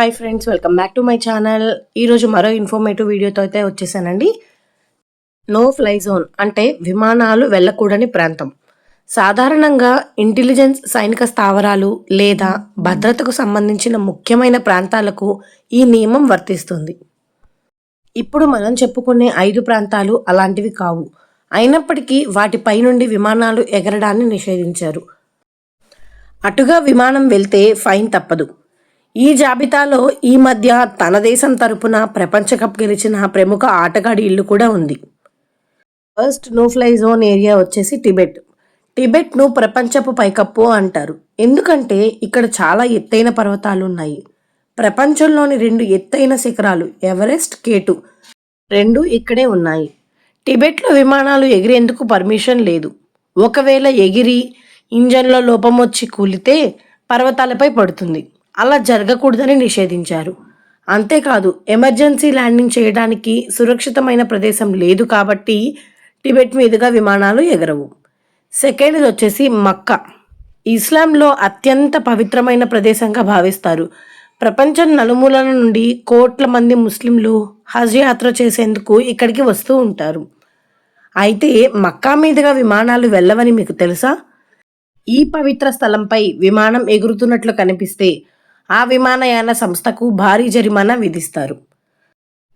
Hi friends welcome back to my channel ఈరోజు మరో informative వీడియోతో అయితే వచ్చేసానండి. నో ఫ్లై జోన్ అంటే విమానాలు వెళ్ళకూడని ప్రాంతం. సాధారణంగా ఇంటెలిజెన్స్ సైనిక స్థావరాలు లేదా భద్రతకు సంబంధించిన ముఖ్యమైన ప్రాంతాలకు ఈ నియమం వర్తిస్తుంది. ఇప్పుడు మనం చెప్పుకునే ఐదు ప్రాంతాలు అలాంటివి కావు. అయినప్పటికీ వాటిపై నుండి విమానాలు ఎగరడాన్ని నిషేధించారు. అటుగా విమానం వెళ్తే ఫైన్ తప్పదు. ఈ జాబితాలో ఈ మధ్య తన దేశం తరపున ప్రపంచ కప్ గెలిచిన ప్రముఖ ఆటగాడి ఇల్లు కూడా ఉంది. First no fly zone area వచ్చేసి టిబెట్. టిబెట్ను ప్రపంచపు పైకప్పు అంటారు. ఎందుకంటే ఇక్కడ చాలా ఎత్తైన పర్వతాలు ఉన్నాయి. ప్రపంచంలోని రెండు ఎత్తైన శిఖరాలు ఎవరెస్ట్ కేటు రెండు ఇక్కడే ఉన్నాయి. టిబెట్లో విమానాలు ఎగిరేందుకు పర్మిషన్ లేదు. ఒకవేళ ఎగిరి ఇంజన్లో లోపం వచ్చి కూలితే పర్వతాలపై పడుతుంది. అలా జరగకూడదని నిషేధించారు. అంతేకాదు ఎమర్జెన్సీ ల్యాండింగ్ చేయడానికి సురక్షితమైన ప్రదేశం లేదు కాబట్టి టిబెట్ మీదుగా విమానాలు ఎగరవు. సెకండ్ది వచ్చేసి మక్కా. ఇస్లాంలో అత్యంత పవిత్రమైన ప్రదేశంగా భావిస్తారు. ప్రపంచం నలుమూలల నుండి కోట్ల మంది ముస్లింలు హజ్ యాత్ర చేసేందుకు ఇక్కడికి వస్తూ ఉంటారు. అయితే మక్కా మీదుగా విమానాలు వెళ్ళవని మీకు తెలుసా? ఈ పవిత్ర స్థలంపై విమానం ఎగురుతున్నట్లు కనిపిస్తే ఆ విమానయాన సంస్థకు భారీ జరిమానా విధిస్తారు.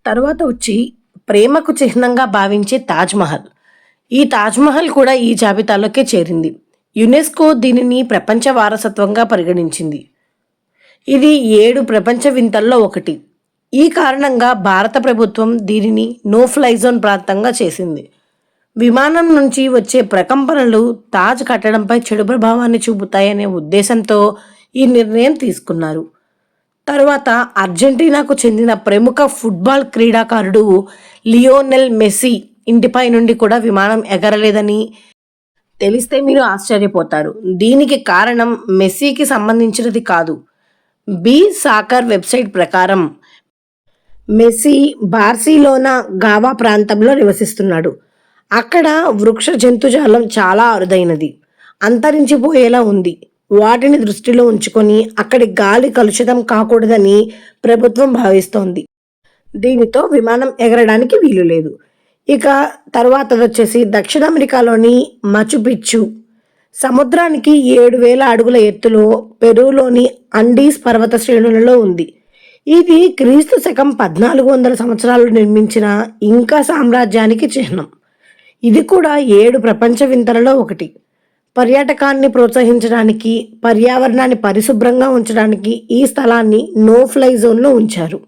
తరువాత వచ్చి ప్రేమకు చిహ్నంగా భావించే తాజ్మహల్ ఈ తాజ్మహల్ కూడా ఈ జాబితాలోకే చేరింది. యునెస్కో దీనిని ప్రపంచ వారసత్వంగా పరిగణించింది. ఇది ఏడు ప్రపంచ వింతల్లో ఒకటి. ఈ కారణంగా భారత ప్రభుత్వం దీనిని నో ఫ్లై జోన్ ప్రాంతంగా చేసింది. విమానం నుంచి వచ్చే ప్రకంపనలు తాజ్ కట్టడంపై చెడు ప్రభావాన్ని చూపుతాయనే ఉద్దేశంతో ఈ నిర్ణయం తీసుకున్నారు. తరువాత అర్జెంటీనాకు చెందిన ప్రముఖ ఫుట్బాల్ క్రీడాకారుడు లియోనెల్ మెస్సీ ఇంటిపై నుండి కూడా విమానం ఎగరలేదని తెలిస్తే మీరు ఆశ్చర్యపోతారు. దీనికి కారణం మెస్సీకి సంబంధించినది కాదు. బి సాకర్ వెబ్సైట్ ప్రకారం మెస్సీ బార్సిలోనా గావా ప్రాంతంలో నివసిస్తున్నాడు. అక్కడ వృక్ష జంతుజాలం చాలా అరుదైనది. అంతరించిపోయేలా ఉంది. వాటిని దృష్టిలో ఉంచుకొని అక్కడి గాలి కలుషితం కాకూడదని ప్రభుత్వం భావిస్తోంది. దీనితో విమానం ఎగరడానికి వీలు లేదు. ఇక తర్వాత వచ్చేసి దక్షిణ అమెరికాలోని మచుపిచ్చు సముద్రానికి ఏడు వేల అడుగుల ఎత్తులో పెరూలోని అండీస్ పర్వత శ్రేణులలో ఉంది. ఇది క్రీస్తు శకం పద్నాలుగు వందల సంవత్సరాలు నిర్మించిన ఇంకా సామ్రాజ్యానికి చిహ్నం. ఇది కూడా ఏడు ప్రపంచ వింతలలో ఒకటి. పర్యాటకాన్ని ప్రోత్సహించడానికి పర్యావరణాన్ని పరిశుభ్రంగా ఉంచడానికి ఈ స్థలాన్ని నో ఫ్లై జోన్లో ఉంచారు.